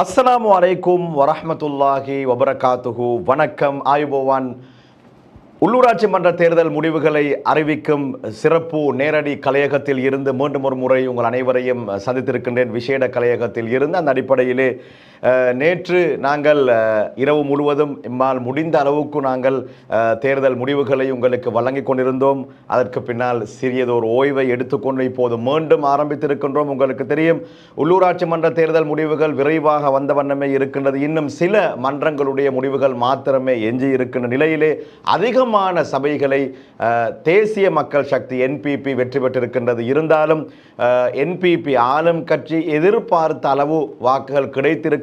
அஸ்ஸலாமு அலைக்கும் வரஹ்மத்துல்லாஹி வபரகாத்துஹு. வணக்கம் ஆயுபவான். உள்ளூராட்சி மன்ற தேர்தல் முடிவுகளை அறிவிக்கும் சிறப்பு நேரடி கலையகத்தில் இருந்து மீண்டும் ஒரு முறை உங்கள் அனைவரையும் சந்தித்திருக்கின்றேன். விசேட கலையகத்தில் இருந்து அந்த அடிப்படையிலே நேற்று நாங்கள் இரவு முழுவதும் இம்மால் முடிந்த அளவுக்கு நாங்கள் தேர்தல் முடிவுகளை உங்களுக்கு வழங்கி கொண்டிருந்தோம். அதற்கு பின்னால் சிறியதொரு ஓய்வை எடுத்துக்கொண்டு இப்போது மீண்டும் ஆரம்பித்திருக்கின்றோம். உங்களுக்கு தெரியும் உள்ளூராட்சி மன்ற தேர்தல் முடிவுகள் விரைவாக வந்த வண்ணமே இருக்கின்றது. இன்னும் சில மன்றங்களுடைய முடிவுகள் மாத்திரமே எஞ்சி இருக்கின்ற நிலையிலே அதிகமான சபைகளை தேசிய மக்கள் சக்தி என்பிபி வெற்றி பெற்றிருக்கின்றது. இருந்தாலும் என்பிபி ஆளும் கட்சி எதிர்பார்த்த அளவு வாக்குகள்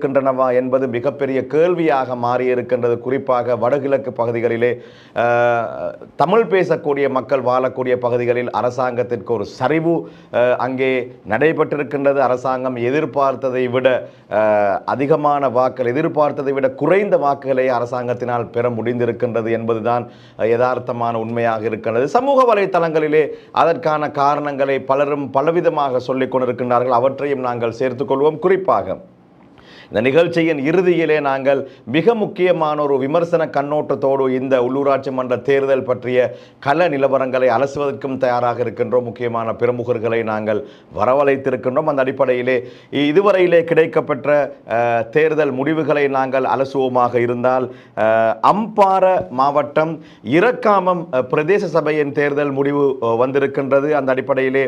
கிடைத்திருக்கின்றனவா என்பது மிகப்பெரிய கேள்வியாக மாறியிருக்கின்றது. குறிப்பாக வடகிழக்கு பகுதிகளிலே தமிழ் பேசக்கூடிய மக்கள் வாழக்கூடிய பகுதிகளில் அரசாங்கத்திற்கு ஒரு சரிவு அங்கே நடைபெற்றிருக்கின்றது. அரசாங்கம் எதிர்பார்த்ததை விட அதிகமான வாக்கள் எதிர்பார்த்ததை விட குறைந்த வாக்குகளை அரசாங்கத்தினால் பெற முடிந்திருக்கின்றது என்பதுதான் யதார்த்தமான உண்மையாக இருக்கின்றது. சமூக வலைத்தளங்களிலே அதற்கான காரணங்களை பலரும் பலவிதமாக சொல்லிக் கொண்டிருக்கின்றார்கள். அவற்றையும் நாங்கள் சேர்த்துக்கொள்வோம் குறிப்பாக இந்த நிகழ்ச்சியின் இறுதியிலே நாங்கள் மிக முக்கியமான ஒரு விமர்சன கண்ணோட்டத்தோடு இந்த உள்ளூராட்சி மன்ற தேர்தல் பற்றிய கள நிலவரங்களை அலசுவதற்கும் தயாராக இருக்கின்றோம். முக்கியமான பிரமுகர்களை நாங்கள் வரவழைத்திருக்கின்றோம். அந்த அடிப்படையிலே இதுவரையிலே கிடைக்கப்பெற்ற தேர்தல் முடிவுகளை நாங்கள் அலசுவோமாக இருந்தால் அம்பார மாவட்டம் இரக்காமம் பிரதேச சபையின் தேர்தல் முடிவு வந்திருக்கின்றது. அந்த அடிப்படையிலே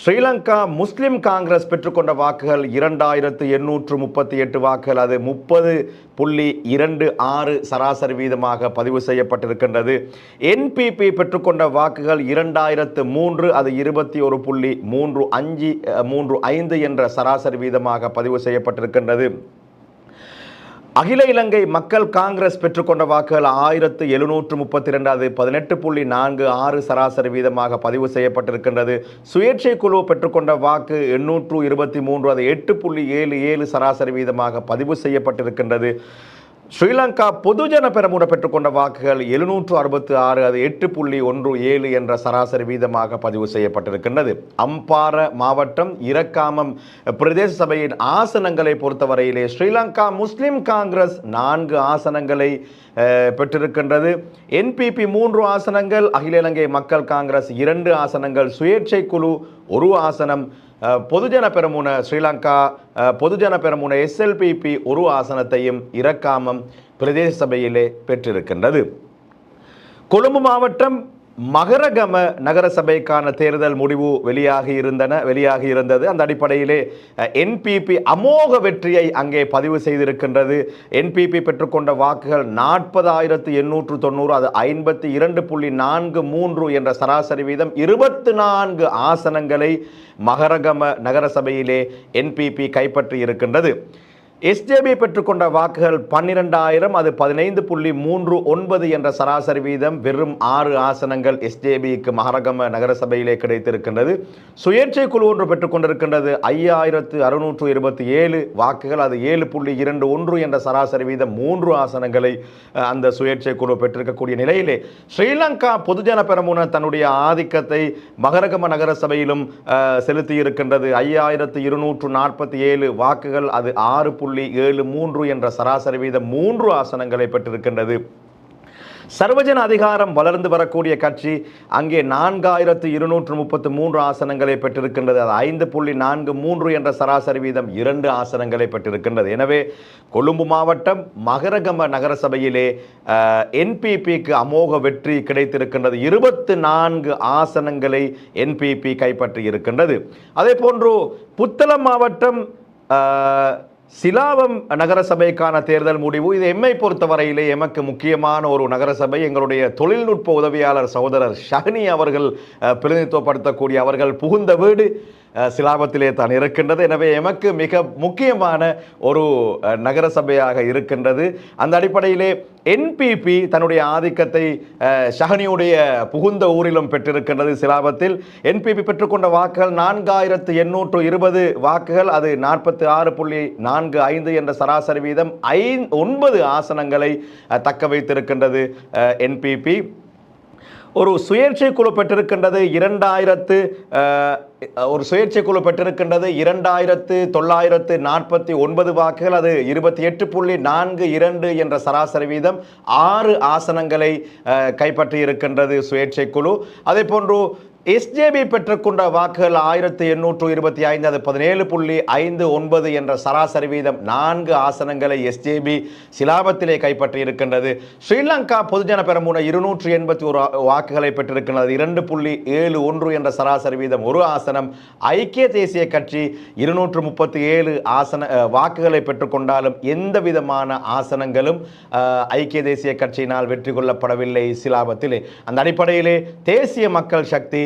ஸ்ரீலங்கா முஸ்லிம் காங்கிரஸ் பெற்றுக்கொண்ட வாக்குகள் இரண்டாயிரத்து எண்ணூற்று முப்பத்தி எட்டு வாக்குகள். அது முப்பது புள்ளி இரண்டு ஆறு சராசரி வீதமாக பதிவு செய்யப்பட்டிருக்கின்றது. என்பிபி பெற்றுக்கொண்ட வாக்குகள் இரண்டாயிரத்து மூன்று அது இருபத்தி ஒரு புள்ளி மூன்று அஞ்சு மூன்று ஐந்து என்ற சராசரி வீதமாக பதிவு செய்யப்பட்டிருக்கின்றது. அகில இலங்கை மக்கள் காங்கிரஸ் பெற்றுக்கொண்ட வாக்குகள் ஆயிரத்து எழுநூற்று முப்பத்தி ரெண்டாவது அது பதினெட்டு புள்ளி நான்கு ஆறு சராசரி வீதமாக பதிவு செய்யப்பட்டிருக்கின்றது. சுயேட்சை குழு பெற்றுக்கொண்ட வாக்கு எண்ணூற்று இருபத்தி மூன்று அது எட்டு புள்ளி ஏழு ஏழு சராசரி வீதமாக பதிவு செய்யப்பட்டிருக்கின்றது. ஸ்ரீலங்கா பொதுஜன பெரமுட பெற்றுக்கொண்ட வாக்குகள் எழுநூற்று அறுபத்தி ஆறு அது எட்டு புள்ளி ஒன்று ஏழு என்ற சராசரி வீதமாக பதிவு செய்யப்பட்டிருக்கின்றது. அம்பார மாவட்டம் இரக்காமம் பிரதேச சபையின் ஆசனங்களை பொறுத்தவரையிலே ஸ்ரீலங்கா முஸ்லிம் காங்கிரஸ் நான்கு ஆசனங்களை பெற்றிருக்கின்றது. என்பிபி மூன்று ஆசனங்கள் அகில இலங்கை மக்கள் காங்கிரஸ் இரண்டு ஆசனங்கள் சுயேட்சை குழு ஒரு ஆசனம் பொதுஜன பெரமுன ஸ்ரீலங்கா பொதுஜன பெரமுன எஸ்எல்பிபி ஒரு ஆசனத்தையும் இரக்காமம் பிரதேச சபையிலே பெற்றிருக்கின்றது. கொழும்பு மாவட்டம் மகரகம நகர சபைக்கான தேர்தல் முடிவு வெளியாகி இருந்தன வெளியாகி இருந்தது. அந்த அடிப்படையிலே என்பிபி அமோக வெற்றியை அங்கே பதிவு செய்திருக்கின்றது. என்பிபி பெற்றுக்கொண்ட வாக்குகள் நாற்பதாயிரத்து எண்ணூற்று தொண்ணூறு அது ஐம்பத்தி இரண்டு புள்ளி நான்கு மூன்று என்ற சராசரி வீதம். இருபத்து நான்கு ஆசனங்களை மகரகம நகர சபையிலே என்பிபி கைப்பற்றி இருக்கின்றது. எஸ்ஜேபி பெற்றுக்கொண்ட வாக்குகள் பன்னிரெண்டாயிரம் அது பதினைந்து புள்ளி மூன்று ஒன்பது என்ற சராசரி வீதம். வெறும் ஆறு ஆசனங்கள் எஸ்ஜேபிக்கு மகரகம நகரசபையிலே கிடைத்திருக்கின்றது. சுயேட்சை குழு ஒன்று பெற்றுக்கொண்டிருக்கின்றது. ஐயாயிரத்து அறுநூற்று இருபத்தி ஏழு வாக்குகள் அது ஏழு புள்ளி இரண்டு ஒன்று என்ற சராசரி வீதம். மூன்று ஆசனங்களை அந்த சுயேட்சை குழு பெற்றிருக்கக்கூடிய நிலையிலே ஸ்ரீலங்கா பொதுஜன பெரமுன தன்னுடைய ஆதிக்கத்தை மகரகம நகரசபையிலும் செலுத்தியிருக்கின்றது. செலுத்தி இருக்கின்றது ஐயாயிரத்து இருநூற்று நாற்பத்தி ஏழு வாக்குகள் அது ஆறு புள்ளி ஏழு மூன்று என்ற சராசரி வீதம் மூன்று ஆசனங்களை பெற்றிருக்கின்றது. சர்வஜன அதிகாரம் வளர்ந்து வரக்கூடிய கட்சி அங்கே நான்காயிரத்து இருநூற்று முப்பத்து மூன்று ஆசனங்களை பெற்றிருக்கின்றது. அது ஐந்து புள்ளி நான்கு மூன்று என்ற சராசரி வீதம் இரண்டு ஆசனங்களை பெற்றிருக்கின்றது. எனவே கொழும்பு மாவட்டம் மகரகம நகரசபையிலே என்பிபிக்கு அமோக வெற்றி கிடைத்திருக்கின்றது. இருபத்து நான்கு ஆசனங்களை என்பிபி கைப்பற்றி இருக்கின்றது அதே போன்று புத்தளம் மாவட்டம் அஹ், சிலாவம் நகரசபைக்கான தேர்தல் முடிவு. இது எம்மை பொறுத்தவரையிலே எமக்கு முக்கியமான ஒரு நகரசபை. எங்களுடைய தொழில்நுட்ப உதவியாளர் சகோதரர் ஷஹனி அவர்கள் பிரதிநிதித்துவப்படுத்தக்கூடிய அவர்கள் புகுந்த வீடு. சிலாபத்திலே தான் இருக்கின்றது. எனவே எமக்கு மிக முக்கியமான ஒரு நகரசபையாக இருக்கின்றது. அந்த அடிப்படையிலே என்பிபி தன்னுடைய ஆதிக்கத்தை ஷஹனியுடைய புகுந்த ஊரிலும் பெற்றிருக்கின்றது சிலாபத்தில். என்பிபி பெற்றுக்கொண்ட வாக்குகள் நான்காயிரத்து எண்ணூற்று இருபது வாக்குகள். அது நாற்பத்தி ஆறு புள்ளி நான்கு ஐந்து என்ற சராசரி வீதம் ஐ ஒன்பது ஆசனங்களை தக்க வைத்திருக்கின்றது என்பிபி ஒரு சுயேட்சை குழு பெற்றிருக்கின்றது இரண்டாயிரத்து ஒரு சுயேட்சை குழு பெற்றிருக்கின்றது இரண்டாயிரத்து தொள்ளாயிரத்து நாற்பத்தி ஒன்பது வாக்குகள் அது இருபத்தி எட்டு புள்ளி நான்கு இரண்டு என்ற சராசரி வீதம் ஆறு ஆசனங்களை கைப்பற்றி இருக்கின்றது சுயேட்சை குழு அதே போன்று எஸ்ஜேபி பெற்றுக்கொண்ட வாக்குகள் ஆயிரத்தி எண்ணூற்று இருபத்தி ஐந்து அது பதினேழு புள்ளி ஐந்து ஒன்பது என்ற சராசரி வீதம் நான்கு ஆசனங்களை எஸ்ஜேபி சிலாபத்திலே கைப்பற்றி இருக்கின்றது ஸ்ரீலங்கா பொதுஜன பெரம்பூன இருநூற்று எண்பத்தி ஒரு வாக்குகளை பெற்றிருக்கின்றது. இரண்டு புள்ளி ஏழு ஒன்று என்ற சராசரி வீதம் ஒரு ஆசனம். ஐக்கிய தேசிய கட்சி இருநூற்று முப்பத்தி ஏழு ஆசன வாக்குகளை பெற்றுக்கொண்டாலும் எந்த விதமான ஆசனங்களும் ஐக்கிய தேசிய கட்சியினால் வெற்றி கொள்ளப்படவில்லை சிலாபத்திலே. அந்த அடிப்படையிலே தேசிய மக்கள் சக்தி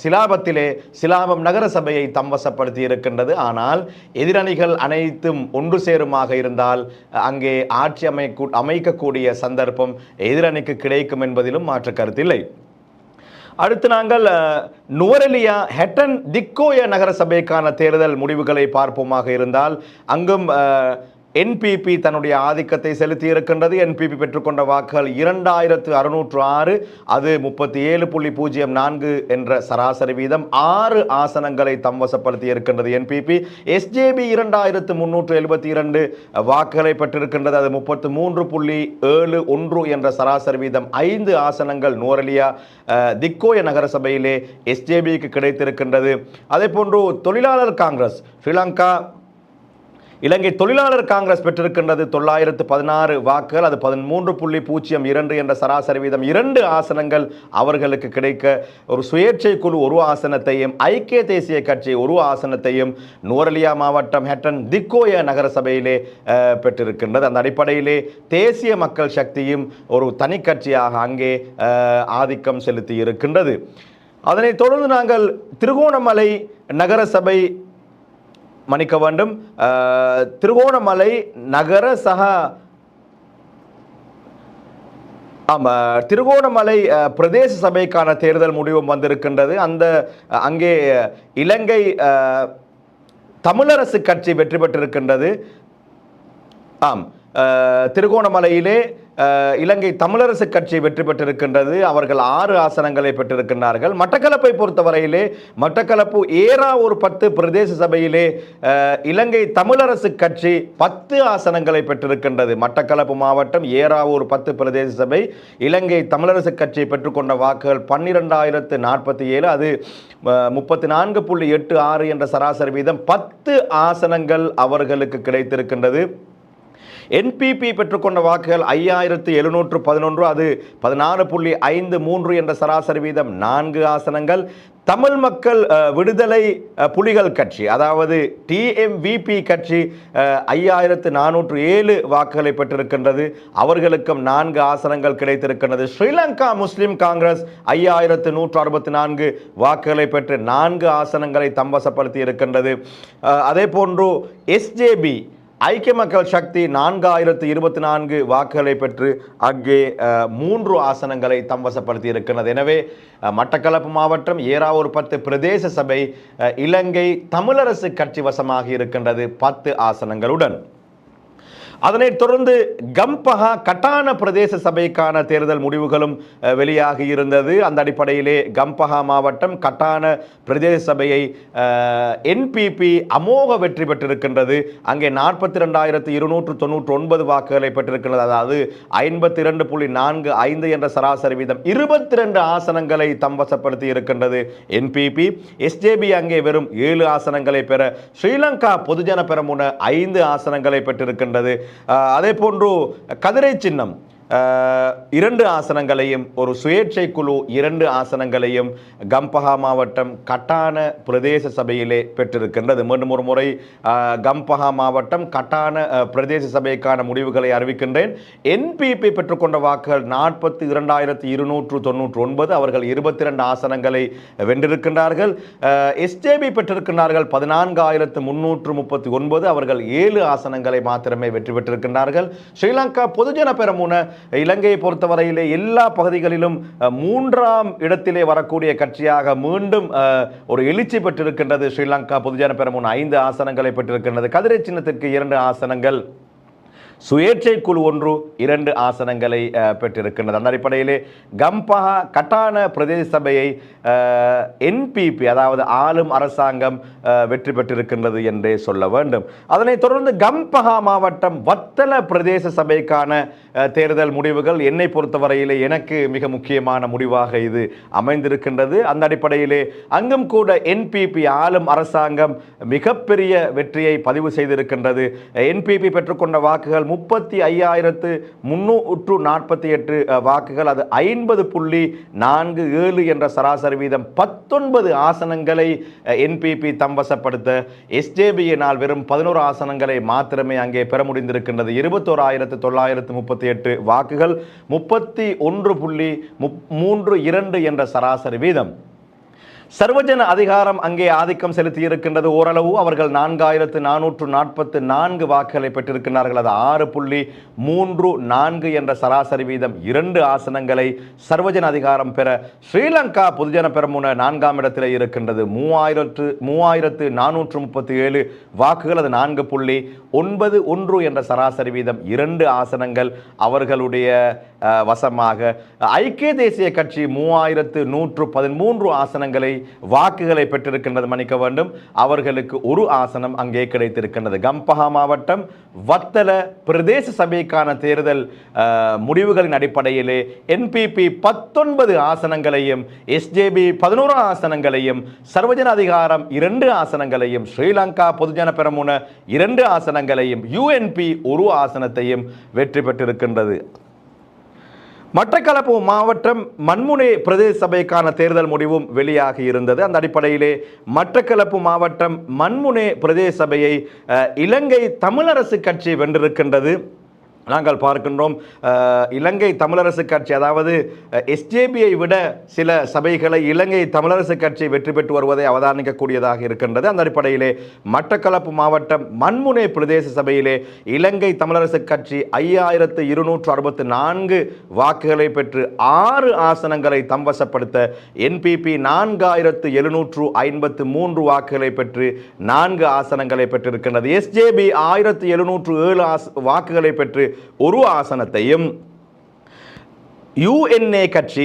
சிலாபத்திலே சிலாபம் நகர சபையை தம்வசப்படுத்தி இருக்கின்றது. ஆனால் எதிரணிகள் அனைத்தும் ஒன்று சேருமாக இருந்தால் அங்கே ஆட்சி அமைக்க அமைக்கக்கூடிய சந்தர்ப்பம் எதிரணிக்கு கிடைக்கும் என்பதிலும் மாற்று கருத்தில்லை அடுத்து நாங்கள் நுவரெலியா ஹெட்டன் திக்கோய நகர சபைக்கான தேர்தல் முடிவுகளை பார்ப்போமாக இருந்தால் அங்கும் என்பிபி தன்னுடைய ஆதிக்கத்தை செலுத்தி இருக்கின்றது. என்பிபி பெற்றுக்கொண்ட வாக்குகள் இரண்டாயிரத்து அறுநூற்று ஆறு அது முப்பத்தி ஏழு புள்ளி பூஜ்ஜியம் நான்கு என்ற சராசரி வீதம். ஆறு ஆசனங்களை தம்வசப்படுத்தி இருக்கின்றது என்பிபி எஸ்ஜேபி இரண்டாயிரத்து முன்னூற்று எழுபத்தி இரண்டு வாக்குகளை பெற்றிருக்கின்றது. அது முப்பத்து மூன்று புள்ளி ஏழு ஒன்று என்ற சராசரி வீதம். ஐந்து ஆசனங்கள் நோரலியா திக்கோய நகரசபையிலே எஸ்ஜேபிக்கு கிடைத்திருக்கின்றது. அதே போன்று தொழிலாளர் காங்கிரஸ் ஸ்ரீலங்கா இலங்கை தொழிலாளர் காங்கிரஸ் பெற்றிருக்கின்றது தொள்ளாயிரத்து பதினாறு வாக்குகள் அது பதிமூன்று புள்ளி பூஜ்ஜியம் இரண்டு என்ற சராசரி வீதம். இரண்டு ஆசனங்கள் அவர்களுக்கு கிடைக்க ஒரு சுயேட்சை குழு ஒரு ஆசனத்தையும் ஐக்கிய தேசிய கட்சி ஒரு ஆசனத்தையும் நூரலியா மாவட்டம் ஹெட்டன் திக்கோய நகரசபையிலே பெற்றிருக்கின்றது. அந்த அடிப்படையிலே தேசிய மக்கள் சக்தியும் ஒரு தனி கட்சியாக அங்கே ஆதிக்கம் செலுத்தி இருக்கின்றது அதனைத் தொடர்ந்து நாங்கள் திருகோணமலை நகரசபை மன்னிக்க வேண்டும். திருகோணமலை நகர சக ஆமா திருகோணமலை பிரதேச சபைக்கான தேர்தல் முடிவும் வந்திருக்கின்றது. அந்த அங்கே இலங்கை தமிழரசு கட்சி வெற்றி பெற்றிருக்கின்றது. ஆம் திருகோணமலையிலே இலங்கை தமிழரசு கட்சி வெற்றி பெற்றிருக்கின்றது. அவர்கள் ஆறு ஆசனங்களை பெற்றிருக்கின்றார்கள். மட்டக்களப்பை பொறுத்தவரையிலே மட்டக்களப்பு ஏறா ஒரு பத்து பிரதேச சபையிலே இலங்கை தமிழரசு கட்சி பத்து ஆசனங்களை பெற்றிருக்கின்றது. மட்டக்களப்பு மாவட்டம் ஏராவூர் பத்து பிரதேச சபை இலங்கை தமிழரசு கட்சி பெற்றுக்கொண்ட வாக்குகள் பன்னிரெண்டாயிரத்து நாற்பத்தி ஏழு அது முப்பத்தி நான்கு புள்ளி எட்டு ஆறு என்ற சராசரி வீதம் பத்து ஆசனங்கள் அவர்களுக்கு கிடைத்திருக்கின்றது. என்பிபி பெற்றுக்கொண்ட வாக்குகள் ஐயாயிரத்து எழுநூற்று பதினொன்று அது பதினாறு புள்ளி ஐந்து மூன்று என்ற சராசரி வீதம் நான்கு ஆசனங்கள். தமிழ் மக்கள் விடுதலை புலிகள் கட்சி அதாவது டிஎம்விபி கட்சி ஐயாயிரத்து நானூற்று ஏழு வாக்குகளை பெற்றிருக்கின்றது. அவர்களுக்கும் நான்கு ஆசனங்கள் கிடைத்திருக்கின்றது. ஸ்ரீலங்கா முஸ்லிம் காங்கிரஸ் ஐயாயிரத்து நூற்று அறுபத்தி நான்கு வாக்குகளை பெற்று நான்கு ஆசனங்களை தம்பசப்படுத்தி இருக்கின்றது. அதே போன்று எஸ்ஜேபி ஐக்கிய மக்கள் சக்தி நான்காயிரத்து இருபத்தி நான்கு வாக்குகளை பெற்று அங்கே மூன்று ஆசனங்களை தம்வசப்படுத்தி இருக்கின்றது எனவே மட்டக்களப்பு மாவட்டம் ஏறாவூர் பத்து பிரதேச சபை இலங்கை தமிழரசு கட்சி வசமாக இருக்கின்றது பத்து ஆசனங்களுடன். அதனைத் தொடர்ந்து கம்பஹா கட்டான பிரதேச சபைக்கான தேர்தல் முடிவுகளும் வெளியாகியிருந்தது வெளியாகி இருந்தது. அந்த அடிப்படையிலே கம்பஹா மாவட்டம் கட்டான பிரதேச சபையை என்பிபி அமோக வெற்றி பெற்றிருக்கின்றது. அங்கே நாற்பத்தி ரெண்டாயிரத்து இருநூற்று தொன்னூற்று ஒன்பது வாக்குகளை பெற்றிருக்கின்றது. அதாவது ஐம்பத்தி இரண்டு புள்ளி நான்கு ஐந்து என்ற சராசரி வீதம் இருபத்தி ரெண்டு ஆசனங்களை தம்வசப்படுத்தி இருக்கின்றது என்பிபி எஸ்ஜேபி அங்கே வெறும் ஏழு ஆசனங்களை பெற ஸ்ரீலங்கா பொதுஜன பெரமுன ஐந்து ஆசனங்களை பெற்றிருக்கின்றது. அதே போன்று கதிரை சின்னம் இரண்டு ஆசனங்களையும் ஒரு சுயேட்சை குழு இரண்டு ஆசனங்களையும் கம்பஹா மாவட்டம் கட்டான பிரதேச சபையிலே பெற்றிருக்கின்றது. மீண்டும் ஒரு முறை கம்பஹா மாவட்டம் கட்டான பிரதேச சபைக்கான முடிவுகளை அறிவிக்கின்றேன். என்பிபி பெற்றுக்கொண்ட வாக்குகள் நாற்பத்தி இரண்டாயிரத்தி இருநூற்று தொண்ணூற்று ஒன்பது. அவர்கள் இருபத்தி ரெண்டு ஆசனங்களை வென்றிருக்கின்றார்கள். எஸ்ஜேபி பெற்றிருக்கின்றார்கள் பதினான்காயிரத்து முன்னூற்று முப்பத்தி ஒன்பது. அவர்கள் ஏழு ஆசனங்களை மாத்திரமே வெற்றி பெற்றிருக்கின்றார்கள். ஸ்ரீலங்கா பொதுஜன பெரமுன இலங்கையை பொறுத்தவரையிலே எல்லா பகுதிகளிலும் மூன்றாம் இடத்திலே வரக்கூடிய கட்சியாக மீண்டும் ஒரு எழுச்சி பெற்றிருக்கின்றது. ஸ்ரீலங்கா பொதுஜன பெரமுன ஐந்து ஆசனங்களை பெற்றிருக்கின்றது. கதிரை சின்னத்திற்கு இரண்டு ஆசனங்கள். சுயேட்சை குழு ஒன்று இரண்டு ஆசனங்களை பெற்றிருக்கின்றது. அந்த அடிப்படையிலே கம்பஹா கட்டான பிரதேச சபையை என்பிபி அதாவது ஆளும் அரசாங்கம் வெற்றி பெற்றிருக்கின்றது என்றே சொல்ல வேண்டும். அதனைத் தொடர்ந்து கம்பஹா மாவட்டம் வத்தல பிரதேச சபைக்கான தேர்தல் முடிவுகள் என்னை பொறுத்தவரையிலே எனக்கு மிக முக்கியமான முடிவாக இது அமைந்திருக்கின்றது. அந்த அடிப்படையிலே அங்கும் கூட என்பிபி ஆளும் அரசாங்கம் மிகப்பெரிய வெற்றியை பதிவு செய்திருக்கின்றது. என்பிபி பெற்றுக்கொண்ட வாக்குகள் முப்பத்தி ஐயாயிரத்து முன்னூற்று நாற்பத்தி எட்டு வாக்குகள். அது ஐம்பது புள்ளி நான்கு ஏழு என்ற சராசரி வீதம். பத்தொன்பது ஆசனங்களை என்பிபி தம்பசப்படுத்த எஸ்ஜேபியினால் வெறும் பதினோரு ஆசனங்களை மாத்திரமே அங்கே பெற முடிந்திருக்கின்றது. இருபத்தோராயிரத்து தொள்ளாயிரத்து முப்பத்தி எட்டு வாக்குகள். முப்பத்தி ஒன்று புள்ளி முப்- மூன்று இரண்டு என்ற சராசரி வீதம். சர்வஜன அதிகாரம் அங்கே ஆதிக்கம் செலுத்தி இருக்கின்றது ஓரளவு அவர்கள் நான்காயிரத்து நானூற்று நாற்பத்து நான்கு வாக்குகளை பெற்றிருக்கிறார்கள் அது ஆறு புள்ளி மூன்று நான்கு என்ற சராசரி வீதம். இரண்டு ஆசனங்களை சர்வஜன அதிகாரம் பெற ஸ்ரீலங்கா பொதுஜன பெரமுன நான்காம் இடத்தில் இருக்கின்றது. மூவாயிரத்து மூவாயிரத்து நானூற்று முப்பத்தி ஏழு வாக்குகள் அது நான்கு புள்ளி ஒன்பது ஒன்று என்ற சராசரி வீதம். இரண்டு ஆசனங்கள் அவர்களுடைய வசமாக. ஐக்கிய தேசிய கட்சி மூவாயிரத்து நூற்று பதிமூன்று ஆசனங்களை வாக்குகளை பெற்றிருக்கின்றது மன்னிக்க வேண்டும். அவர்களுக்கு ஒரு ஆசனம் அங்கே கிடைத்திருக்கின்றது. கம்பஹா மாவட்டம் வத்தல பிரதேச சபைக்கான தேர்தல் முடிவுகளின் அடிப்படையிலே என்பிபி பத்தொன்பது ஆசனங்களையும் எஸ்ஜேபி பதினோரு ஆசனங்களையும் சர்வஜன அதிகாரம் இரண்டு ஆசனங்களையும் ஸ்ரீலங்கா பொதுஜன பெரமுன இரண்டு ஆசனங்களையும் யூஎன்பி ஒரு ஆசனத்தையும் வெற்றி பெற்றிருக்கின்றது. மட்டக்களப்பு மாவட்டம் மண்முனை பிரதேச சபைக்கான தேர்தல் முடிவும் வெளியாகி இருந்தது. அந்த அடிப்படையிலே மட்டக்களப்பு மாவட்டம் மண்முனை பிரதேச சபையை இலங்கை தமிழரசு கட்சி வென்றிருக்கின்றது. நாங்கள் பார்க்கின்றோம் இலங்கை தமிழரசு கட்சி அதாவது எஸ்ஜேபியை விட சில சபைகளை இலங்கை தமிழரசு கட்சி வெற்றி பெற்று வருவதை அவதானிக்கக்கூடியதாக இருக்கின்றது. அந்த அடிப்படையிலே மட்டக்களப்பு மாவட்டம் மண்முனை பிரதேச சபையிலே இலங்கை தமிழரசு கட்சி ஐயாயிரத்து இருநூற்று அறுபத்து நான்கு வாக்குகளை பெற்று ஆறு ஆசனங்களை தம்வசப்படுத்த என்பிபி நான்காயிரத்து எழுநூற்று ஐம்பத்து மூன்று வாக்குகளை பெற்று நான்கு ஆசனங்களை பெற்றிருக்கின்றது. எஸ்ஜேபி ஆயிரத்து எழுநூற்று ஏழு ஆச வாக்குகளை பெற்று ஒரு ஆசனத்தையும் யுஎன்ஏ கட்சி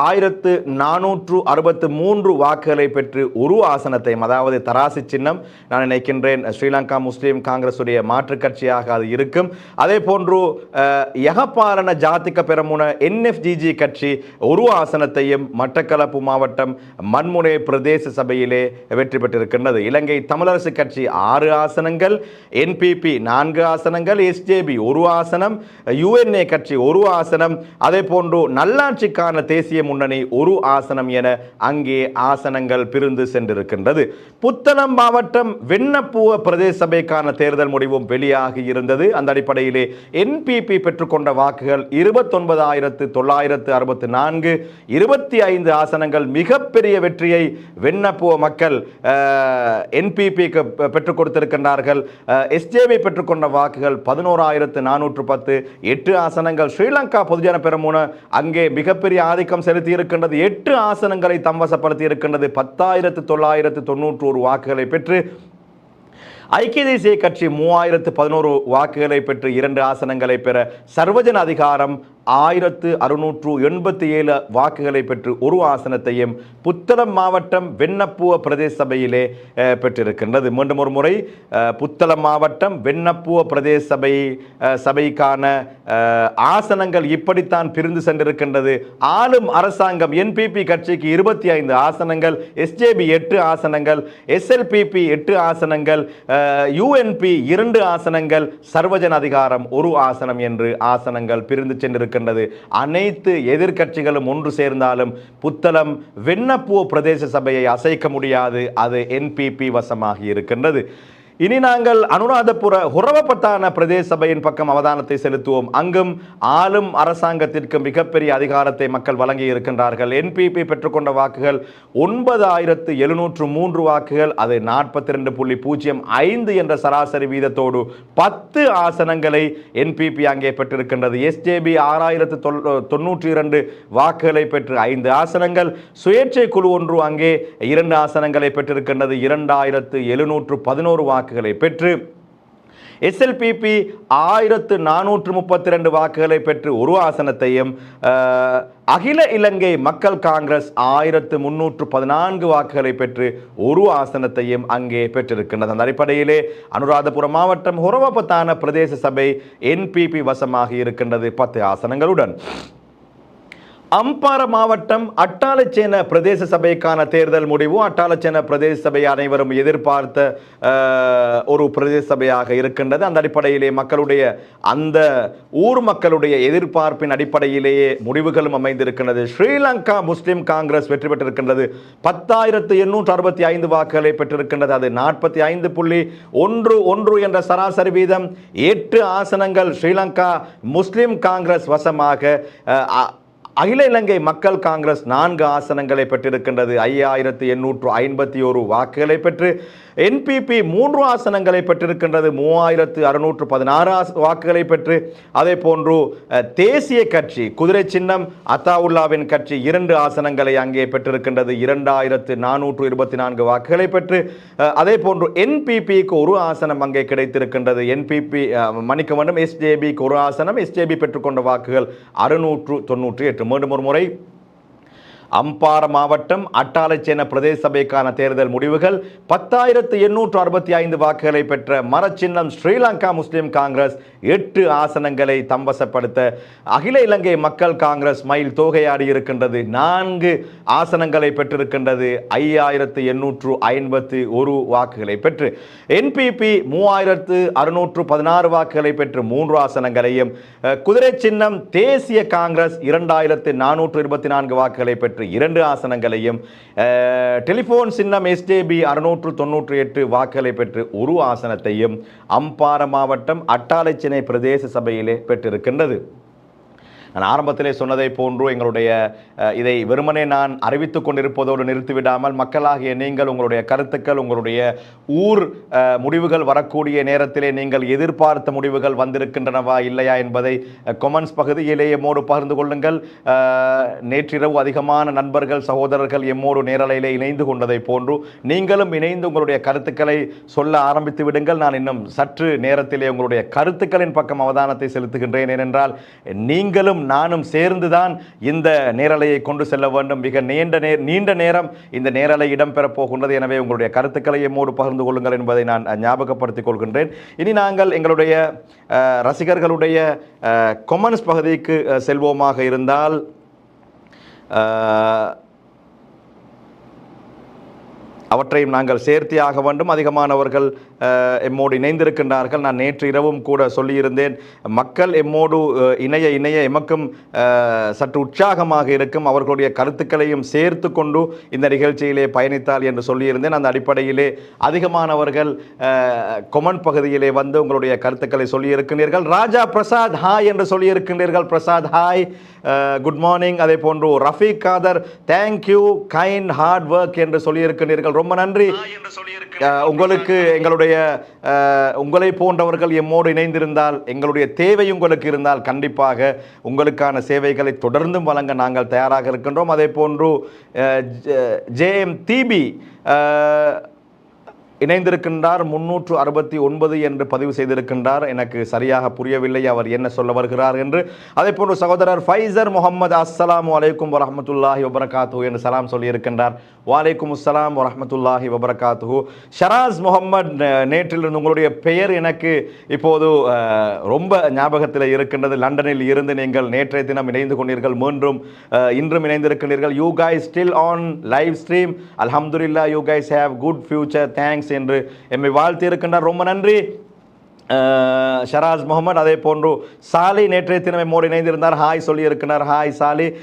ஆயிரத்து நானூற்று அறுபத்து மூன்று வாக்குகளை பெற்று ஒரு ஆசனத்தையும் அதாவது தராசு சின்னம் நான் நினைக்கின்றேன் ஸ்ரீலங்கா முஸ்லீம் காங்கிரசுடைய மாற்றுக் கட்சியாக அது இருக்கும். அதே போன்று அஹ், யகபாலன ஜாதிக்க பெரமுன என்எஃப்ஜிஜி கட்சி ஒரு ஆசனத்தையும் மட்டக்களப்பு மாவட்டம் மண்முனை பிரதேச சபையிலே வெற்றி பெற்றிருக்கின்றது. இலங்கை தமிழரசு கட்சி ஆறு ஆசனங்கள் என்பிபி நான்கு ஆசனங்கள் எஸ்ஜேபி ஒரு ஆசனம் யுஎன்ஏ கட்சி ஒரு ஆசனம் அதே போன்று நல்லாட்சிக்கான தேசிய முன்னணி ஒரு ஆசனம் என அங்கே ஆசனங்கள் பிரிந்து சென்றிருக்கின்றது. புத்தளம் மாவட்டம் வெண்ணப்பூவ பிரதேச சபைக்கான தேர்தல் முடிவும் வெளியாகி இருந்தது. அந்த அடிப்படையிலே என்பிபி பெற்றுக்கொண்ட வாக்குகள் இருபத்தொன்பதாயிரத்து தொள்ளாயிரத்து அறுபத்தி நான்கு இருபத்தி ஐந்து ஆசனங்கள் மிகப்பெரிய வெற்றியை வெண்ணப்பூவ மக்கள் என்பிபிக்கு பெற்றுக் கொடுத்திருக்கின்றார்கள். எஸ்ஜேபி பெற்றுக்கொண்ட வாக்குகள் பதினோராயிரத்து நானூற்று பத்து எட்டு ஆசனங்கள். ஸ்ரீலங்கா பொதுஜன பெருமுன அங்கே மிகப்பெரிய ஆதிக்கம் செலுத்தி இருக்கின்றது எட்டு ஆசனங்களை தம்வசப்படுத்தி இருக்கின்றது பத்தாயிரத்து தொள்ளாயிரத்து தொண்ணூற்று ஒரு வாக்குகளை பெற்று ஐக்கிய தேசிய கட்சி மூவாயிரத்து பதினோரு வாக்குகளை பெற்று இரண்டு ஆசனங்களை பெற சர்வஜன அதிகாரம் ஆயிரத்து அறுநூற்று எண்பத்தி ஏழு வாக்குகளை பெற்று ஒரு ஆசனத்தையும் புத்தளம் மாவட்டம் வெண்ணப்புவ பிரதேச சபையிலே பெற்றிருக்கின்றது. மீண்டும் ஒரு முறை புத்தளம் மாவட்டம் வெண்ணப்புவ பிரதேச சபை சபைக்கான ஆசனங்கள் இப்படித்தான் பிரிந்து சென்றிருக்கின்றது. ஆளும் அரசாங்கம் என்பிபி கட்சிக்கு இருபத்தி ஐந்து ஆசனங்கள் எஸ்ஜேபி எட்டு ஆசனங்கள் எஸ்எல்பிபி எட்டு ஆசனங்கள் யூஎன்பி இரண்டு ஆசனங்கள் சர்வஜன அதிகாரம் ஒரு ஆசனம் என்று ஆசனங்கள் பிரிந்து இருக்கின்றது. அனைத்து எதிர்க்கட்சிகளும் ஒன்று சேர்ந்தாலும் புத்தளம் வெண்ணப்பூ பிரதேச சபையை அசைக்க முடியாது. அது என்பிபி வசமாகி இருக்கின்றது. இனி நாங்கள் அனுராதபுர ஹுரவப்பட்டான பிரதேச சபையின் பக்கம் அவதானத்தை செலுத்துவோம். அங்கும் ஆளும் அரசாங்கத்திற்கு மிகப்பெரிய அதிகாரத்தை மக்கள் வழங்கி இருக்கின்றார்கள். என்பிபி பெற்றுக்கொண்ட வாக்குகள் ஒன்பதாயிரத்து எழுநூற்று மூன்று வாக்குகள். அது நாற்பத்தி ரெண்டு புள்ளி பூஜ்ஜியம் ஐந்து என்ற சராசரி வீதத்தோடு பத்து ஆசனங்களை என்பிபி அங்கே பெற்றிருக்கின்றது. எஸ்ஜேபி ஆறாயிரத்து தொண்ணூற்றி இரண்டு வாக்குகளை பெற்று ஐந்து ஆசனங்கள். சுயேட்சை குழு ஒன்று அங்கே இரண்டு ஆசனங்களை பெற்றிருக்கின்றது. இரண்டாயிரத்து எழுநூற்று பதினோரு வாக்கு வாக்குகளை பெற்று எஸ்எல்பிபி ஆயிரத்து நானூற்று முப்பத்தி ரெண்டு வாக்குகளை பெற்று ஒரு ஆசனத்தையும் அகில இலங்கை மக்கள் காங்கிரஸ் ஆயிரத்து முன்னூற்று பதினான்கு வாக்குகளை பெற்று ஒரு ஆசனத்தையும் அங்கே பெற்றிருக்கின்றது. அந்த அடிப்படையிலே அனுராதபுரம் மாவட்டம் ஹொரவபத்தான பிரதேச சபை என்பிபி வசமாக இருக்கின்றது பத்து ஆசனங்களுடன். அம்பார மாவட்டம் அட்டாளச்சேன பிரதேச சபைக்கான தேர்தல் முடிவு. அட்டாளச்சேன பிரதேச சபை அனைவரும் எதிர்பார்த்த ஒரு பிரதேச சபையாக இருக்கின்றது. அந்த அடிப்படையிலே மக்களுடைய அந்த ஊர் மக்களுடைய எதிர்பார்ப்பின் அடிப்படையிலேயே முடிவுகளும் அமைந்திருக்கின்றது. ஸ்ரீலங்கா முஸ்லிம் காங்கிரஸ் வெற்றி பெற்றிருக்கின்றது. பத்தாயிரத்து எண்ணூற்று அறுபத்தி ஐந்து வாக்குகளை பெற்றிருக்கின்றது. அது நாற்பத்தி ஐந்து புள்ளி ஒன்று ஒன்று என்ற சராசரி வீதம். எட்டு ஆசனங்கள் ஸ்ரீலங்கா முஸ்லிம் காங்கிரஸ் வசமாக அ- அகில இலங்கை மக்கள் காங்கிரஸ் நான்கு ஆசனங்களை பெற்றிருக்கின்றது. ஐயாயிரத்து எண்ணூற்று ஐம்பத்தி ஒரு வாக்குகளை பெற்று என்பிபி மூன்று ஆசனங்களை பெற்றிருக்கின்றது. மூவாயிரத்து அறுநூற்று பதினாறு ஆச- வாக்குகளை பெற்று அதே போன்று தேசிய கட்சி குதிரை சின்னம் அத்தாவுல்லாவின் கட்சி இரண்டு ஆசனங்களை அங்கே பெற்றிருக்கின்றது. இரண்டாயிரத்து நானூற்று இருபத்தி நான்கு வாக்குகளை பெற்று அதே போன்று என்பிபிக்கு ஒரு ஆசனம் அங்கே கிடைத்திருக்கின்றது. என்பிபி மன்னிக்க வேண்டும் எஸ்ஜேபிக்கு ஒரு ஆசனம் எஸ்ஜேபி பெற்றுக்கொண்ட வாக்குகள் அறுநூற்று தொன்னூற்றி எட்டு. மீண்டும் ஒரு முறை அம்பார மாவட்டம் அட்டாலச்சேன பிரதேச சபைக்கான தேர்தல் முடிவுகள் பத்தாயிரத்து எண்ணூற்று அறுபத்தி ஐந்து வாக்குகளை பெற்ற மரச்சின்னம் ஸ்ரீலங்கா முஸ்லிம் காங்கிரஸ் எட்டு ஆசனங்களை தம்பசப்படுத்த அகில இலங்கை மக்கள் காங்கிரஸ் மயில் தோகையாடி இருக்கின்றது. நான்கு ஆசனங்களை பெற்றிருக்கின்றது. ஐயாயிரத்து எண்ணூற்று ஐம்பத்து ஒரு வாக்குகளை பெற்று என்பிபி மூவாயிரத்து அறுநூற்று பதினாறு வாக்குகளை பெற்று மூன்று ஆசனங்களையும் குதிரை சின்னம் தேசிய காங்கிரஸ் இரண்டாயிரத்து நானூற்று இருபத்தி நான்கு வாக்குகளை பெற்று இரண்டு ஆசனங்களையும் டெலிஃபோன் சின்னம் எஸ்டேபி அறுநூற்று தொன்னூற்றி எட்டு வாக்குகளை பெற்று ஒரு ஆசனத்தையும் அம்பார மாவட்டம் அட்டாலைச்சினை பிரதேச சபையிலே பெற்றிருக்கின்றது. நான் ஆரம்பத்திலே சொன்னதை போன்று எங்களுடைய இதை வெறுமனே நான் அறிவித்துக் கொண்டிருப்பதோடு நிறுத்திவிடாமல் மக்களாகிய நீங்கள் உங்களுடைய கருத்துக்கள் உங்களுடைய ஊர் முடிவுகள் வரக்கூடிய நேரத்திலே நீங்கள் எதிர்பார்த்த முடிவுகள் வந்திருக்கின்றனவா இல்லையா என்பதை கொமெண்ட்ஸ் பகுதியிலே எம்மோடு பகிர்ந்து கொள்ளுங்கள். நேற்றிரவு அதிகமான நண்பர்கள் சகோதரர்கள் எம்மோடு நேரலையிலே இணைந்து கொண்டதை போன்று நீங்களும் இணைந்து உங்களுடைய கருத்துக்களை சொல்ல ஆரம்பித்து விடுங்கள். நான் இன்னும் சற்று நேரத்திலே உங்களுடைய கருத்துக்களின் பக்கம் அவதானத்தை செலுத்துகின்றேன். ஏனென்றால் நீங்களும் நானும் சேர்ந்துதான் இந்த நேரலையை கொண்டு செல்ல வேண்டும். மிக நீண்ட நே நீண்ட நேரம் இந்த நேரலை இடம்பெறப் போகின்றது. எனவே உங்களுடைய கருத்துக்களை எம்மோடு பகிர்ந்து கொள்ளுங்கள் என்பதை நான் ஞாபகப்படுத்திக் கொள்கின்றேன். இனி நாங்கள் எங்களுடைய ரசிகர்களுடைய கொமன்ஸ் பகுதிக்கு செல்வோமாக இருந்தால் அவற்றையும் நாங்கள் சேர்த்தியாக வேண்டும். அதிகமானவர்கள் எம்மோடு இணைந்திருக்கின்றார்கள். நான் நேற்று இரவும் கூட சொல்லியிருந்தேன் மக்கள் எம்மோடு இணைய இணைய எமக்கும் சற்று உற்சாகமாக இருக்கும். அவர்களுடைய கருத்துக்களையும் சேர்த்து கொண்டு இந்த நிகழ்ச்சியிலே பயணித்தால் என்று சொல்லியிருந்தேன். அந்த அடிப்படையிலே அதிகமானவர்கள் கொமன் பகுதியிலே வந்து உங்களுடைய கருத்துக்களை சொல்லியிருக்கின்றீர்கள். ராஜா பிரசாத் ஹாய் என்று சொல்லியிருக்கின்றீர்கள். Prasad hi good morning. அதே போன்று Rafeek Kader thank you kind hard work என்று சொல்லியிருக்கின்றீர்கள். ரொம்ப நன்றி. உங்களுக்கு எங்களுடைய உங்களுடைய உங்களை போன்றவர்கள் எம்மோடு இணைந்திருந்தால் எங்களுடைய தேவை உங்களுக்கு இருந்தால் கண்டிப்பாக உங்களுக்கான சேவைகளை தொடர்ந்தும் வழங்க நாங்கள் தயாராக இருக்கின்றோம். அதே போன்று ஜேஎம் தீபி இணைந்திருக்கின்றார். முன்னூற்று அறுபத்தி ஒன்பது என்று பதிவு செய்திருக்கின்றார். எனக்கு சரியாக புரியவில்லை அவர் என்ன சொல்ல வருகிறார் என்று. அதே போன்று சகோதரர் ஃபைசர் முகமது அஸ்லாம் வலைக்கும் வரமத்துல்லாஹி வபரகாத்து என்று சலாம் சொல்லியிருக்கின்றார். வாலைக்கும் அஸ்லாம் வரமத்துல்லாஹி வபரகாத்து ஷராஸ் முகமது நேற்றிலிருந்து உங்களுடைய பெயர் எனக்கு இப்போது ரொம்ப ஞாபகத்தில் இருக்கின்றது. லண்டனில் இருந்து நீங்கள் நேற்றைய தினம் இணைந்து கொண்டீர்கள். மீண்டும் இன்றும் இணைந்திருக்கின்றீர்கள். You guy still on live stream அலமதுல்லா you guys have good future thanks என்று எம்மை வாழ்த்தி இருக்கின்றார் ரொம்ப நன்றி. ஷராஸ் முகமது அதே போன்று சாலி நேற்றைய தினமே மோடி இணைந்திருந்தார். ஹாய் சொல்லியிருக்கிறார். ஹாய் சாலி.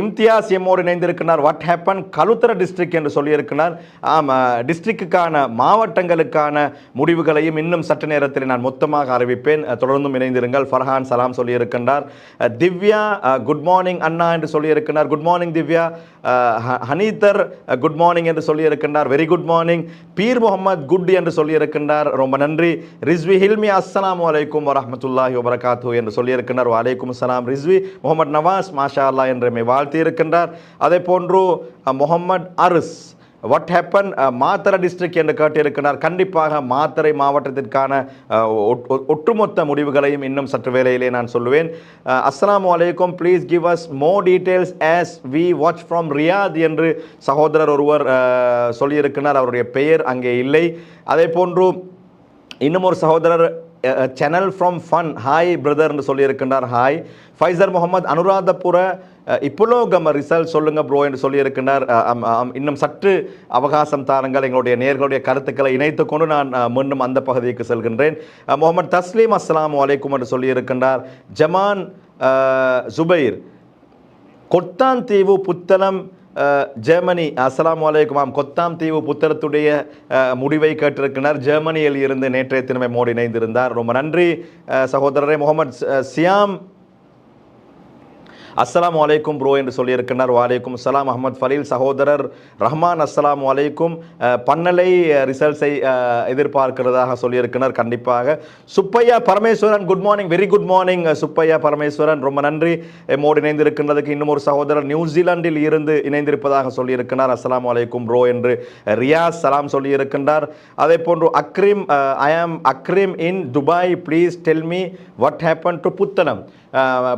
இம்தியாஸ் எம்மோடு இணைந்திருக்கிறார். வாட் ஹேப்பன் கலுத்தர டிஸ்ட்ரிக் என்று சொல்லியிருக்கிறார். ஆமாம் டிஸ்ட்ரிக்டுக்கான மாவட்டங்களுக்கான முடிவுகளையும் இன்னும் சற்று நேரத்தில் நான் மொத்தமாக அறிவிப்பேன். தொடர்ந்தும் இணைந்திருங்கள். ஃபர்ஹான் சலாம் சொல்லியிருக்கின்றார். திவ்யா குட் மார்னிங் அண்ணா என்று சொல்லியிருக்கிறார். Good morning Divya. ஹ- ஹனீதர் குட் மார்னிங் என்று சொல்லியிருக்கின்றார். Very good morning Peer Mohamed good என்று சொல்லியிருக்கின்றார். ரொம்ப நன்றி. ரிஸ்வி ஹில்மி அஸ்லாம் வலைக்கும் வரமத்துல்லாஹி வபரகாத்து என்று சொல்லியிருக்கின்றார். வலைக்கும் அஸ்லாம் ரிஸ்வி முகமது நவாஸ் மாஷா அல்லாஹ் என்று வாழ்த்தி இருக்கின்றார் அதே போன்று Mohamed Arus what happen Matara district என்று கேட்டிருக்கிறார் கண்டிப்பாக மாத்தரை மாவட்டத்திற்கான ஒட்- ஒட்டுமொத்த முடிவுகளையும் இன்னும் சற்று வேலையிலே நான் சொல்லுவேன். அஸ்லாம் அலைக்கும். Please give us more details as we watch from Riyadh என்று சகோதரர் ஒருவர் சொல்லியிருக்கிறார் அவருடைய பெயர் அங்கே இல்லை. அதே போன்று இன்னும் ஒரு சகோதரர் சேனல் ஃப்ரம் ஃபன் ஹாய் பிரதர்னு சொல்லியிருக்கின்றார். ஹாய் ஃபைசர் முகமது அனுராதபுர அஹ், இப்போலோகம் ரிசல்ட் சொல்லுங்க ப்ரோ என்று சொல்லியிருக்கின்றார். இன்னும் சற்று அவகாசம் தாருங்கள். எங்களுடைய நேர்களுடைய கருத்துக்களை இணைத்துக்கொண்டு நான் மீண்டும் அந்த பகுதிக்கு செல்கின்றேன். முகமது தஸ்லீம் அஸ்லாம் அலைக்கும் என்று சொல்லியிருக்கின்றார். ஜமான் ஜுபைர் கொத்தான் தீவு புத்தளம் ஜெர்மனி அஸ்லாம் வலைக்குமாம் கொத்தாம் தீவு புத்தளத்துடைய முடிவை கேட்டிருக்கிறார். ஜெர்மனியில் இருந்து நேற்றைய தினமே மோடி இணைந்திருந்தார். ரொம்ப நன்றி சகோதரரே முகமது சியாம் அஸ்லாம் வலைக்கும் ப்ரோ என்று சொல்லியிருக்கிறார் வாலைக்கும் அஸ்லாம் அஹமத் ஃபலீல் சகோதரர் ரஹ்மான் அஸ்லாம் வலைக்கும் பன்னலை ரிசல்ட்ஸை எதிர்பார்க்கிறதாக சொல்லியிருக்கிறார் கண்டிப்பாக. Subbiah Parameswaran good morning very good morning Subbiah Parameswaran. ரொம்ப நன்றி. மோடி இணைந்திருக்கின்றதுக்கு இன்னும் ஒரு சகோதரர் நியூசிலாந்தில் இருந்து இணைந்திருப்பதாக சொல்லியிருக்கிறார் அஸ்லாம் வலைக்கும் ப்ரோ என்று ரியாஸ் சலாம் சொல்லியிருக்கின்றார். அதே போன்று Akreem I am Akreem in Dubai please tell me what happen to புத்தனம்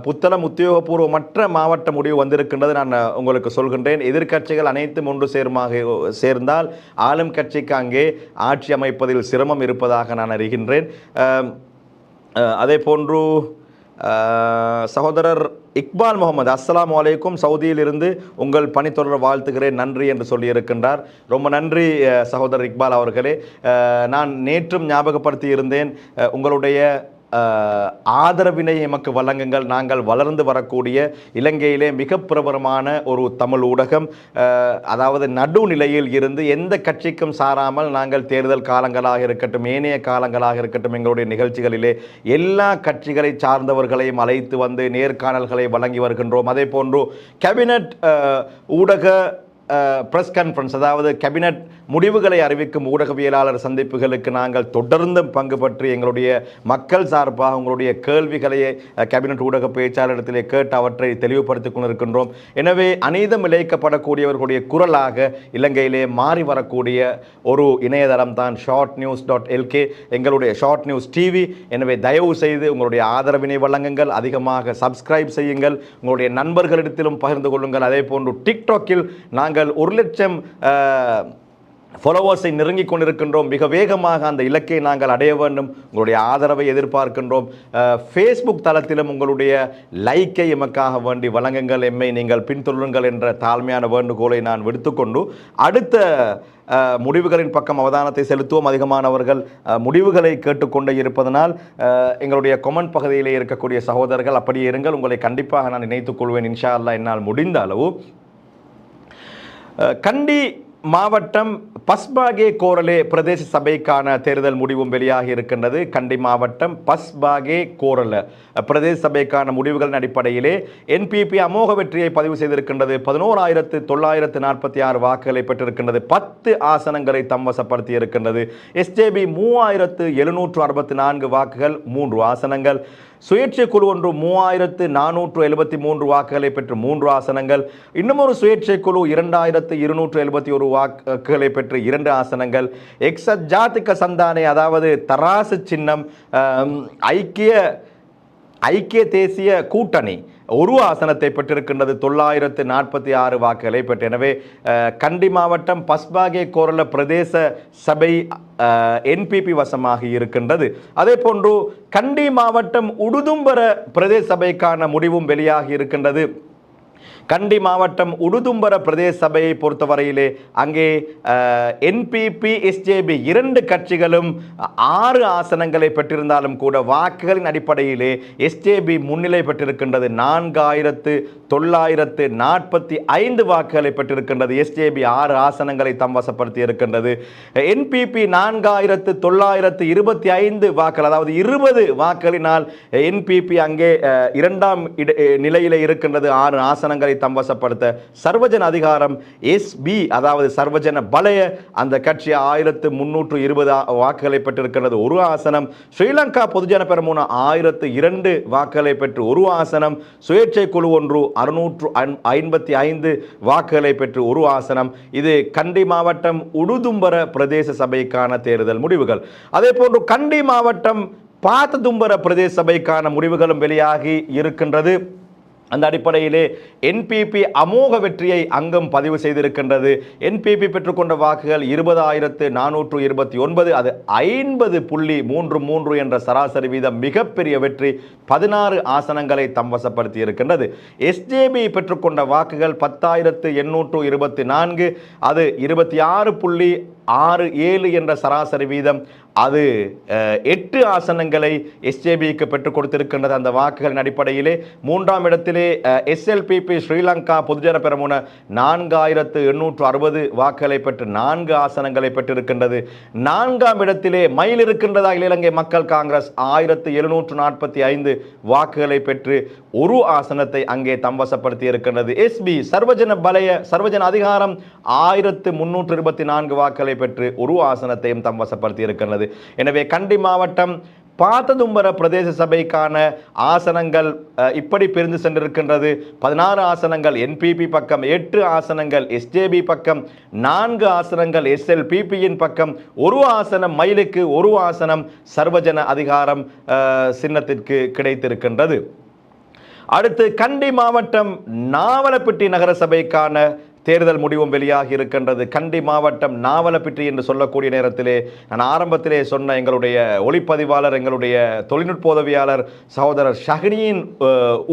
Puttalam உத்தியோகபூர்வமற்ற மாவட்ட முடிவு வந்திருக்கின்றது நான் உங்களுக்கு சொல்கின்றேன். எதிர்க்கட்சிகள் அனைத்தும் ஒன்று சேருமாக சேர்ந்தால் ஆளும் கட்சிக்கு அங்கே ஆட்சி அமைப்பதில் சிரமம் இருப்பதாக நான் அறிகின்றேன். அதே போன்று சகோதரர் இக்பால் முகமது அஸ்லாம் அலைக்கும் சவுதியில் இருந்து உங்கள் பணி தொடர வாழ்த்துகிறேன் நன்றி என்று சொல்லியிருக்கின்றார். ரொம்ப நன்றி சகோதரர் இக்பால் அவர்களே. நான் நேற்றும் ஞாபகப்படுத்தி இருந்தேன் உங்களுடைய ஆதரவினை எமக்கு வழங்குங்கள். நாங்கள் வளர்ந்து வரக்கூடிய இலங்கையிலே மிக பிரபலமான ஒரு தமிழ் ஊடகம். அதாவது நடுநிலையில் இருந்து எந்த கட்சிக்கும் சாராமல் நாங்கள் தேர்தல் காலங்களாக இருக்கட்டும் ஏனைய காலங்களாக இருக்கட்டும் எங்களுடைய நிகழ்ச்சிகளிலே எல்லா கட்சிகளை சார்ந்தவர்களையும் அழைத்து வந்து நேர்காணல்களை வழங்கி வருகின்றோம். அதே போன்று கேபினட் ஊடக ப்ரெஸ் கான்ஃபரன்ஸ் அதாவது கேபினட் முடிவுகளை அறிவிக்கும் ஊடகவியலாளர் சந்திப்புகளுக்கு நாங்கள் தொடர்ந்து பங்கு பற்றி எங்களுடைய மக்கள் சார்பாக உங்களுடைய கேள்விகளையே கேபினட் ஊடக பேச்சாளரிடத்திலே கேட்டு அவற்றை தெளிவுபடுத்திக் கொண்டிருக்கின்றோம். எனவே அநீதம் இழைக்கப்படக்கூடியவர்களுடைய குரலாக இலங்கையிலே மாறி வரக்கூடிய ஒரு இணையதளம் தான் ஷார்ட் நியூஸ் டாட் எல்கே எங்களுடைய ஷார்ட் நியூஸ் டிவி எனவே தயவு செய்து உங்களுடைய ஆதரவினை வழங்குங்கள் அதிகமாக சப்ஸ்கிரைப் செய்யுங்கள் உங்களுடைய நண்பர்களிடத்திலும் பகிர்ந்து கொள்ளுங்கள். அதே போன்று டிக்டாக்கில் நாங்கள் ஒரு லட்சம் ஃபாலோவர்ஸை நெருங்கிக் கொண்டிருக்கின்றோம். மிக வேகமாக அந்த இலக்கை நாங்கள் அடைய வேண்டும். உங்களுடைய ஆதரவை எதிர்பார்க்கின்றோம். ஃபேஸ்புக் தளத்திலும் உங்களுடைய லைக்கை எமக்காக வேண்டி வழங்குங்கள். எம்மை நீங்கள் பின்தொடருங்கள் என்ற தாழ்மையான வேண்டுகோளை நான் விடுத்துக்கொண்டு அடுத்த முடிவுகளின் பக்கம் அவதானத்தை செலுத்துவோம். அதிகமானவர்கள் முடிவுகளை கேட்டுக்கொண்டே இருப்பதனால் எங்களுடைய கொமெண்ட் பகுதியிலே இருக்கக்கூடிய சகோதரர்கள் அப்படியே இருங்கள். உங்களை கண்டிப்பாக நான் இணைத்துக் கொள்வேன். இன்ஷா அல்லா என்னால் முடிந்த அளவு. கண்டி மாவட்டம் பஸ்பாகே கோரலே பிரதேச சபைக்கான தேர்தல் முடிவும் வெளியாகி இருக்கின்றது. கண்டி மாவட்டம் பஸ்பாகே கோரல பிரதேச சபைக்கான முடிவுகளின் அடிப்படையிலே என்பிபி அமோக வெற்றியை பதிவு செய்திருக்கின்றது. பதினோராயிரத்து தொள்ளாயிரத்து நாற்பத்தி ஆறு வாக்குகளை பெற்றிருக்கின்றது. பத்து ஆசனங்களை தம்வசப்படுத்தி இருக்கின்றது. எஸ்ஜேபி மூவாயிரத்து எழுநூற்று அறுபத்தி நான்கு வாக்குகள் மூன்று ஆசனங்கள். சுயேட்சை குழு ஒன்று மூவாயிரத்து நானூற்று எழுபத்தி மூன்று வாக்குகளை பெற்று மூன்று ஆசனங்கள். இன்னமொரு ஒரு சுயேட்சை குழு இரண்டாயிரத்து இருநூற்று எழுபத்தி ஒரு வாக்குகளை பெற்று இரண்டு ஆசனங்கள். எக்ஸத் ஜாத்திக சந்தானை அதாவது தராசு சின்னம் ஐக்கிய ஐக்கிய தேசிய கூட்டணி ஒரு ஆசனத்தை பெற்றிருக்கின்றது. தொள்ளாயிரத்து நாற்பத்தி ஆறு வாக்குகளை பெற்று. எனவே கண்டி மாவட்டம் பஸ்பாகே கோரல பிரதேச சபை என்பிபி வசமாக இருக்கின்றது. அதே போன்று கண்டி மாவட்டம் உடுதும்பர பிரதேச சபைக்கான முடிவும் வெளியாகி இருக்கின்றது. கண்டி மாவட்டம் உடுதும்பர பிரதேச சபையை பொறுத்தவரையிலே அங்கே என்பிபி எஸ்ஜேபி இரண்டு கட்சிகளும் ஆறு ஆசனங்களை பெற்றிருந்தாலும் கூட வாக்குகளின் அடிப்படையிலே எஸ்ஜேபி முன்னிலை பெற்றிருக்கின்றது. நான்காயிரத்து தொள்ளாயிரத்து நாற்பத்தி ஐந்து வாக்குகளை பெற்றிருக்கின்றது. எஸ்ஜேபி ஆறு ஆசனங்களை தம் வசப்படுத்தி இருக்கின்றது. என்பிபி நான்காயிரத்து தொள்ளாயிரத்து இருபத்தி ஐந்து வாக்குகள் அதாவது இருபது வாக்குகளினால் என்பிபி அங்கே இரண்டாம் இட நிலையிலே இருக்கின்றது. ஆறு ஆசனங்களை தம் வசப்படுத்த சர்வஜன அதிகாரம் எஸ்பி அதாவது சர்வஜன பலய அந்த கட்சி ஆயிரத்து முன்னூற்று இருபது ஆ- வாக்குகளை பெற்றிருக்கின்றது. ஒரு ஆசனம். ஸ்ரீலங்கா பொதுஜன பெரமுன ஆயிரத்து இரண்டு வாக்குகளை பெற்று ஒரு ஆசனம். சுயேட்சை குழு ஒன்று அறுநூற்று ஐம்பத்தி ஐந்து வாக்குகளை பெற்று ஒரு ஆசனம். இது கண்டி மாவட்டம் உடுதும்பர பிரதேச சபைக்கான தேர்தல் முடிவுகள். அதே போன்று கண்டி மாவட்டம் பாத்ததும்பர பிரதேச சபைக்கான முடிவுகளும் வெளியாகி இருக்கின்றது. அந்த அடிப்படையிலே என்பிபி அமோக வெற்றியை அங்கம் பதிவு செய்திருக்கின்றது. என்பிபி பெற்றுக்கொண்ட வாக்குகள் இருபதாயிரத்து நானூற்று இருபத்தி ஒன்பது அது ஐம்பது புள்ளி மூன்று மூன்று என்ற சராசரி வீதம் மிகப்பெரிய வெற்றி. பதினாறு ஆசனங்களை தம்வசப்படுத்தி இருக்கின்றது எஸ்ஜேபி பெற்றுக்கொண்ட வாக்குகள் பத்தாயிரத்து எண்ணூற்று இருபத்தி நான்கு அது இருபத்தி ஆறு புள்ளி ஆறு ஏழு என்ற சராசரி வீதம். அது எட்டு ஆசனங்களை எஸ்ஜேபிக்கு பெற்றுக் கொடுத்திருக்கின்றது அந்த வாக்குகளின் அடிப்படையிலே. மூன்றாம் இடத்திலே எஸ்எல்பிபி ஸ்ரீலங்கா பொதுஜன பெரமுன நான்காயிரத்து எண்ணூற்று அறுபது வாக்குகளை பெற்று நான்கு ஆசனங்களை பெற்றிருக்கின்றது. நான்காம் இடத்திலே மயில் இருக்கின்றதா இலங்கை மக்கள் காங்கிரஸ்? ஆயிரத்து எழுநூற்று நாற்பத்தி ஐந்து வாக்குகளை பெற்று ஒரு ஆசனத்தை அங்கே தம்வசப்படுத்தி இருக்கின்றது எஸ்பி சர்வஜன பலய சர்வஜன அதிகாரம் ஆயிரத்து முன்னூற்று இருபத்தி நான்கு வாக்குகளை பெற்று ஒரு ஆசனத்தையும் தம் வசப்படுத்தி இருக்கின்றது எனவே கண்டி மாவட்டம் பாத்ததும்பர பிரதேச சபைக்கான ஆசனங்கள் இப்படி பிரிந்து சென்றிருக்கின்றது. பதினாறு ஆசனங்கள் என்பிபி பக்கம் எட்டு ஆசனங்கள் எஸ்ஜேபி பக்கம் நான்கு ஆசனங்கள் எஸ்எல்பிபியின் பக்கம் ஒரு ஆசனம் மயிலுக்கு ஒரு ஆசனம் சர்வஜன அதிகாரம் சின்னத்திற்கு கிடைத்திருக்கின்றது. அடுத்து கண்டி மாவட்டம் நாவலப்பட்டி நகரசபைக்கான தேர்தல் முடிவும் வெளியாகி இருக்கின்றது. கண்டி மாவட்டம் நாவலப்பிட்டி என்று சொல்லக்கூடிய நேரத்திலே நான் ஆரம்பத்திலே சொன்ன எங்களுடைய ஒளிப்பதிவாளர் எங்களுடைய தொழில்நுட்ப உதவியாளர் சகோதரர் ஷஹினியின்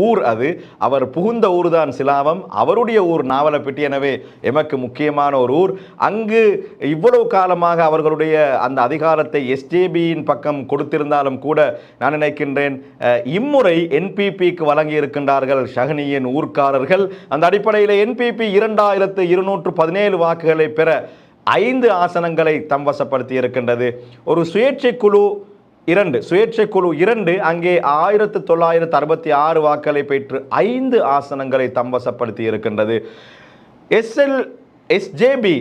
ஊர் அது. அவர் புகுந்த ஊர் தான் சிலாவம். அவருடைய ஊர் நாவலப்பிட்டி. எனவே எமக்கு முக்கியமான ஒரு ஊர். அங்கு இவ்வளவு காலமாக அவர்களுடைய அந்த அதிகாரத்தை எஸ்ஜேபியின் பக்கம் கொடுத்திருந்தாலும் கூட நான் நினைக்கின்றேன் இம்முறை என்பிபிக்கு வழங்கி இருக்கின்றார்கள் ஷஹனியின் ஊர்க்காரர்கள். அந்த அடிப்படையில் என்பிபி இரண்டாயிரம் ஆயிரத்து இருநூற்று பதினேழு வாக்குகளை பெற ஐந்து ஆசனங்களை தம் வசப்படுத்தி இருக்கின்றது. ஒரு சுயேட்சை குழு இரண்டு சுயேட்சை குழு இரண்டு அங்கே ஆயிரத்து தொள்ளாயிரத்து அறுபத்தி ஆறு வாக்களை பெற்று ஐந்து ஆசனங்களை தம் வசப்படுத்தி இருக்கின்றது. எஸ்எல் எஸ்ஜேபி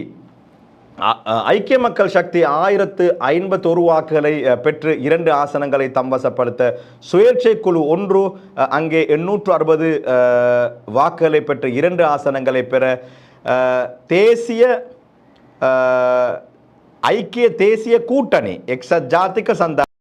ஐக்கிய மக்கள் சக்தி ஆயிரத்து ஐம்பத்தொரு வாக்குகளை பெற்று இரண்டு ஆசனங்களை தம்வசப்படுத்த சுயேட்சை குழு ஒன்று அங்கே எண்ணூற்று அறுபது வாக்குகளை பெற்று இரண்டு ஆசனங்களை பெற தேசிய ஐக்கிய தேசிய கூட்டணி எக்ஸ ஜாத்திக சந்தா